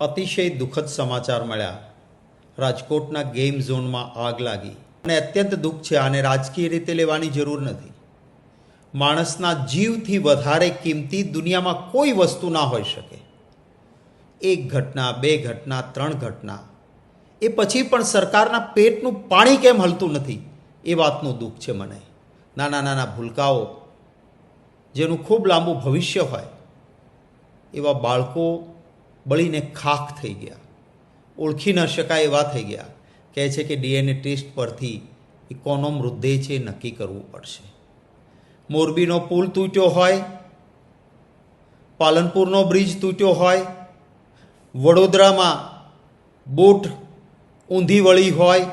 અતિશય દુઃખદ સમાચાર મળ્યા. રાજકોટના ગેમ ઝોનમાં આગ લાગી. અને અત્યંત દુઃખ છે, આને રાજકીય રીતે લેવાની જરૂર નથી. માણસના જીવથી વધારે કિંમતી દુનિયામાં કોઈ વસ્તુ ના હોઈ શકે. એક ઘટના, બે ઘટના, ત્રણ ઘટના. એ પછી પણ સરકારના પેટનું પાણી કેમ હલતું નથી? એ વાતનું દુઃખ છે મને. નાના નાના ભૂલકાઓ, જેનું ખૂબ લાંબુ ભવિષ્ય હોય. એવા બાળકો બળીને ખાખ થઈ ગયા. ઓળખી ન શકાય એવા થઈ ગયા. કહે છે કે ડીએનએ ટેસ્ટ પરથી એ કોનો મૃતદેહ છે, નક્કી કરવું પડશે. મોરબીનો પુલ તૂટ્યો હોય, પાલનપુરનો બ્રિજ તૂટ્યો હોય, વડોદરામાં બોટ ઊંધી વળી હોય,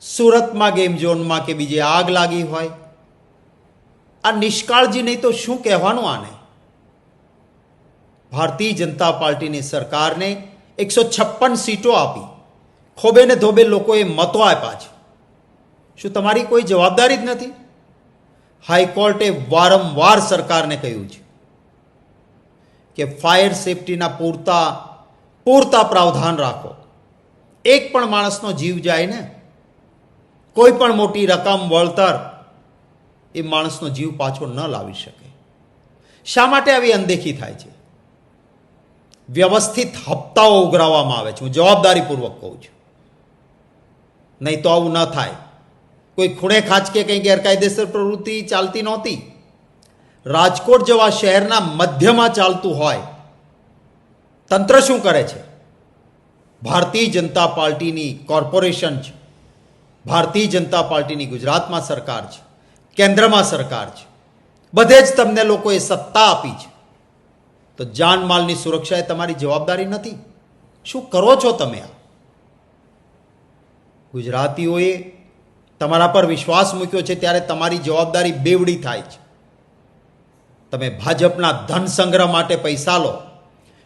સુરતમાં ગેમ ઝોનમાં કે બીજે આગ લાગી હોય. આ નિષ્કાળજી નહીં તો શું કહેવાનું આને? ભારતીય જનતા પાર્ટીની સરકારને એકસો છપ્પન સીટો આપી. ખોબે ને ધોબે લોકોએ મતો આપ્યા છે. શું તમારી કોઈ જવાબદારી જ નથી? હાઈકોર્ટે વારંવાર સરકારને કહ્યું છે કે ફાયર સેફટીના પૂરતા પૂરતા પ્રાવધાન રાખો. એક પણ માણસનો જીવ જાય ને, કોઈ પણ મોટી રકમ વળતર, એ માણસનો જીવ પાછો ન લાવી શકે. શા માટે આવી અનદેખી થાય છે? વ્યવસ્થિત હપ્તાઓ ઉઘરાવવામાં આવે છે. હું જવાબદારીપૂર્વક કહું છું. નહીં તો આવું ન થાય. કોઈ ખૂણે ખાંચકે કંઈ ગેરકાયદેસર પ્રવૃત્તિ ચાલતી નહોતી. રાજકોટ જેવા શહેરના મધ્યમાં ચાલતું હોય, તંત્ર શું કરે છે? ભારતીય જનતા પાર્ટીની કોર્પોરેશન છે. ભારતીય જનતા પાર્ટીની ગુજરાતમાં સરકાર છે. કેન્દ્રમાં સરકાર છે. બધે જ તમને લોકોએ સત્તા આપી છે. તો જાનમાલની સુરક્ષા એ તમારી જવાબદારી નથી. શું કરો છો તમે આ? ગુજરાતીઓએ તમારા પર વિશ્વાસ મૂક્યો છે ત્યારે તમારી જવાબદારી બેવડી થાય છે. તમે ભાજપના ધન સંગ્રહ માટે પૈસા લો.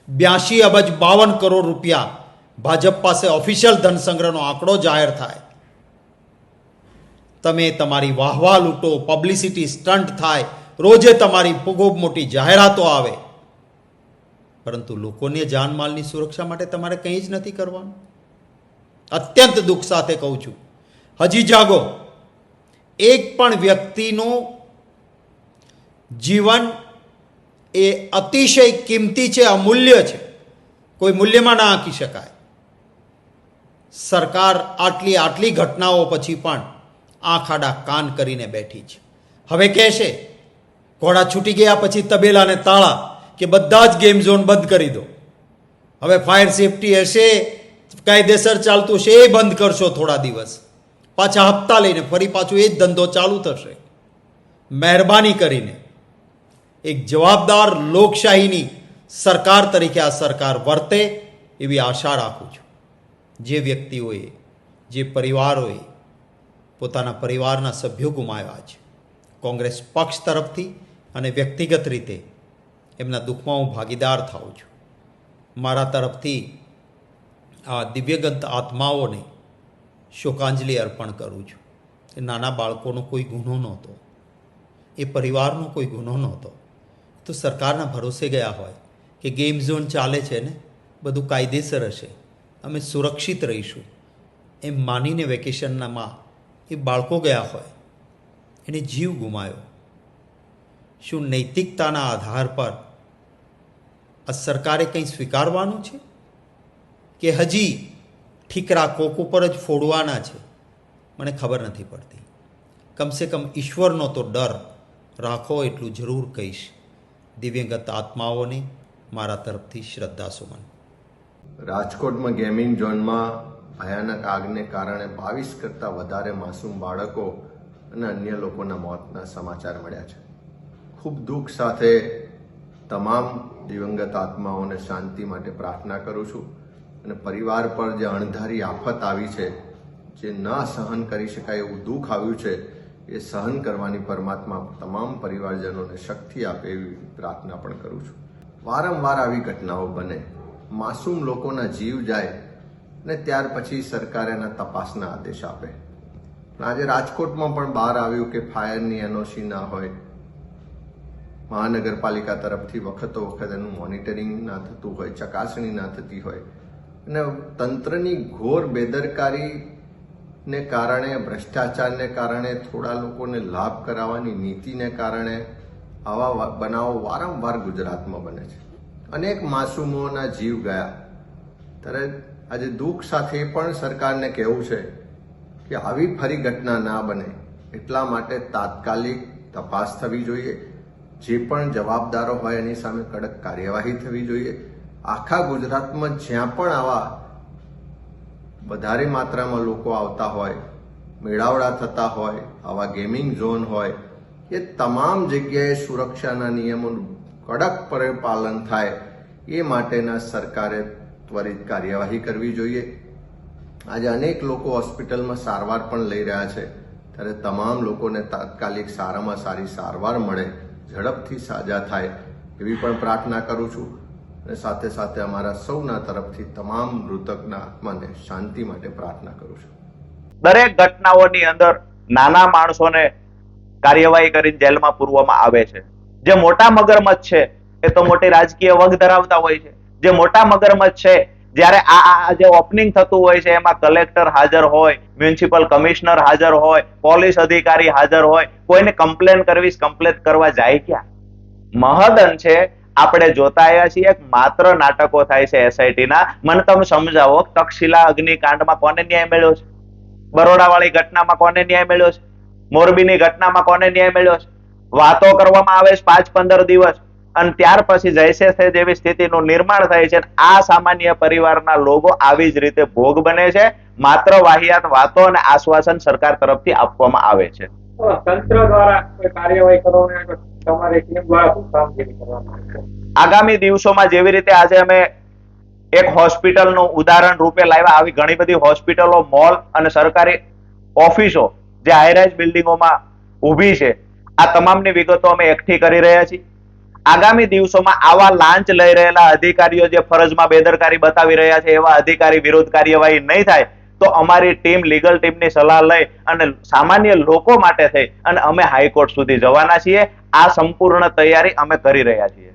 બ્યાસી અબજ બાવન કરોડ રૂપિયા ભાજપ પાસે ઓફિશિયલ ધન સંગ્રહનો આંકડો જાહેર થાય. તમે તમારી વાહવા લૂંટો પબ્લિસિટી સ્ટન્ટ થાય. રોજે તમારી ખૂબ મોટી જાહેરાતો આવે. પરંતુ લોકોને જાનમાલની સુરક્ષા માટે તમારે કંઈ જ નથી કરવાનું. અત્યંત દુઃખ સાથે કહું છું. હજી જાગો. એક પણ વ્યક્તિનું જીવન એ અતિશય કિંમતી છે, અમૂલ્ય છે. કોઈ મૂલ્યમાં ના આંકી શકાય. સરકાર આટલી આટલી ઘટનાઓ પછી પણ આંખ આડા કાન કરીને બેઠી છે. હવે કહેશે, ઘોડા છૂટી ગયા પછી તબેલાને તાળા. કે બધા જ ગેમ ઝોન બંધ કરી દો. હવે ફાયર સેફટી હશે, કાયદેસર ચાલતું હશે, એ બંધ કરશો થોડા દિવસ. પાછા હપ્તા લઈને ફરી પાછું એ જ ધંધો ચાલુ થશે. મહેરબાની કરીને એક જવાબદાર લોકશાહીની સરકાર તરીકે આ સરકાર વર્તે એવી આશા રાખું છું. જે વ્યક્તિઓએ, જે પરિવારોએ પોતાના પરિવારના સભ્યો ગુમાવ્યા છે. કોંગ્રેસ પક્ષ તરફથી અને વ્યક્તિગત રીતે એમના દુઃખમાં હું ભાગીદાર થાઉં છું. મારા તરફથી આ દિવ્યગંત આત્માઓને શોકાંજલિ અર્પણ કરું છું. એ નાના બાળકોનો કોઈ ગુનો નહોતો. એ પરિવારનો કોઈ ગુનો નહોતો. તો સરકારના ભરોસે ગયા હોય કે ગેમ ઝોન ચાલે છે ને, બધું કાયદેસર હશે. અમે સુરક્ષિત રહીશું. એમ માનીને વેકેશનમાં એ બાળકો ગયા હોય. એને જીવ ગુમાયો. શું નૈતિકતાના આધાર પર આ સરકારે કંઈ સ્વીકારવાનું છે? કે હજી ઠીકરા કોક ઉપર જ ફોડવાના છે? મને ખબર નથી પડતી. કમસે કમ ઈશ્વરનો તો ડર રાખો એટલું જરૂર કહીશ. દિવ્યંગત આત્માઓને મારા તરફથી શ્રદ્ધા સુમન રાજકોટમાં ગેમિંગ ઝોનમાં ભયાનક આગને કારણે બાવીસ કરતાં વધારે માસૂમ બાળકો અને અન્ય લોકોના મોતના સમાચાર મળ્યા છે. ખૂબ દુઃખ સાથે તમામ દિવંગત આત્માઓને શાંતિ માટે પ્રાર્થના કરું છું અને પરિવાર પર જે અણધારી આફત આવી છે, જે ન સહન કરી શકાય એવું દુઃખ આવ્યું છે, એ સહન કરવાની પરમાત્મા તમામ પરિવારજનોને શક્તિ આપે એવી પ્રાર્થના પણ કરું છું. વારંવાર આવી ઘટનાઓ બને, માસૂમ લોકોના જીવ જાય ને ત્યાર પછી સરકાર એના તપાસના આદેશ આપે. આજે રાજકોટમાં પણ બહાર આવ્યું કે ફાયરની એનઓસી ના હોય મહાનગરપાલિકા તરફથી વખતો વખત એનું મોનિટરિંગ ના થતું હોય, ચકાસણી ના થતી હોય. અને તંત્રની ઘોર બેદરકારીને કારણે, ભ્રષ્ટાચારને કારણે, થોડા લોકોને લાભ કરાવવાની નીતિને કારણે આવા બનાવો વારંવાર ગુજરાતમાં બને છે. અનેક માસૂમોના જીવ ગયા. ત્યારે આજે દુઃખ સાથે પણ સરકારને કહેવું છે કે આવી ફરી ઘટના ના બને. એટલા માટે તાત્કાલિક તપાસ થવી જોઈએ. જે પણ જવાબદારો હોય એની સામે કડક કાર્યવાહી થવી જોઈએ. આખા ગુજરાતમાં જ્યાં પણ આવા વધારે માત્રામાં લોકો આવતા હોય, મેળાવડા થતા હોય, આવા ગેમિંગ ઝોન હોય, એ તમામ જગ્યાએ સુરક્ષાના નિયમોનું કડક પાલન થાય, એ માટેના સરકારે ત્વરિત કાર્યવાહી કરવી જોઈએ. આજે અનેક લોકો હોસ્પિટલમાં સારવાર પણ લઈ રહ્યા છે. ત્યારે તમામ લોકોને તાત્કાલિક સારામાં સારી સારવાર મળે. ઝડપથી સાજા થાય એવી પણ પ્રાર્થના કરું છું. અને સાથે સાથે અમારા સૌના તરફથી તમામ મૃતકના આત્માને શાંતિ માટે પ્રાર્થના કરું છું. દરેક ઘટનાઓની અંદર નાના માણસોને કાર્યવાહી કરીને જેલમાં પૂરવામાં આવે છે. જે મોટા મગરમચ્છ છે, એ તો મોટી રાજકીય વગ ધરાવતા હોય છે. જે મોટા મગરમચ્છ છે જ્યારે આ જે ઓપનિંગ થતું હોય છે, એમાં કલેક્ટર હાજર હોય મ્યુનિસિપલ કમિશનર હાજર હોય પોલીસ અધિકારી હાજર હોય, કોઈને કમ્પ્લેન કરવી કમ્પ્લેન કરવા જાય ક્યાં? મહદન છે, આપણે જોતા આવ્યા છીએ માત્ર નાટકો થાય છે એસઆઈટી ના. મને તમે સમજાવો તક્ષશિલા અગ્નિકાંડમાં કોને ન્યાય મળ્યો છે? બરોડાવાળી ઘટનામાં કોને ન્યાય મળ્યો છે? મોરબીની ઘટનામાં કોને ન્યાય મળ્યો છે? વાતો કરવામાં આવે છે પાંચ પંદર દિવસ. અને ત્યાર પછી જૈસે જેવી સ્થિતિનું નિર્માણ થાય છે આ સામાન્ય પરિવારના લોકો આવી જ રીતે ભોગ બને છે. માત્ર વાહિયાત વાતો અને આશ્વાસન સરકાર તરફથી આપવામાં આવે છે. તંત્ર દ્વારા કાર્યવાહી કરવાની હોય ટીમ દ્વારા શું કામગીરી કરવામાં આવે આગામી દિવસોમાં જેવી રીતે આજે અમે એક હોસ્પિટલનું ઉદાહરણ રૂપે લાવ્યા આવી ઘણી બધી હોસ્પિટલો મોલ અને સરકારી ઓફિસો જે હાઈરાઇઝ બિલ્ડિંગોમાં ઊભી છે. આ તમામની વિગતો અમે એકઠી કરી રહ્યા છીએ. આગામી દિવસોમાં આવા લાંચ લઈ રહેલા અધિકારીઓ જે ફરજમાં બેદરકારી બતાવી રહ્યા છે, એવા અધિકારી વિરુદ્ધ કાર્યવાહી નહીં થાય, તો અમારી ટીમ, લીગલ ટીમની સલાહ લઈ અને સામાન્ય લોકો માટે થઈ અને અમે હાઈકોર્ટ સુધી જવાના છીએ. આ સંપૂર્ણ તૈયારી અમે કરી રહ્યા છીએ.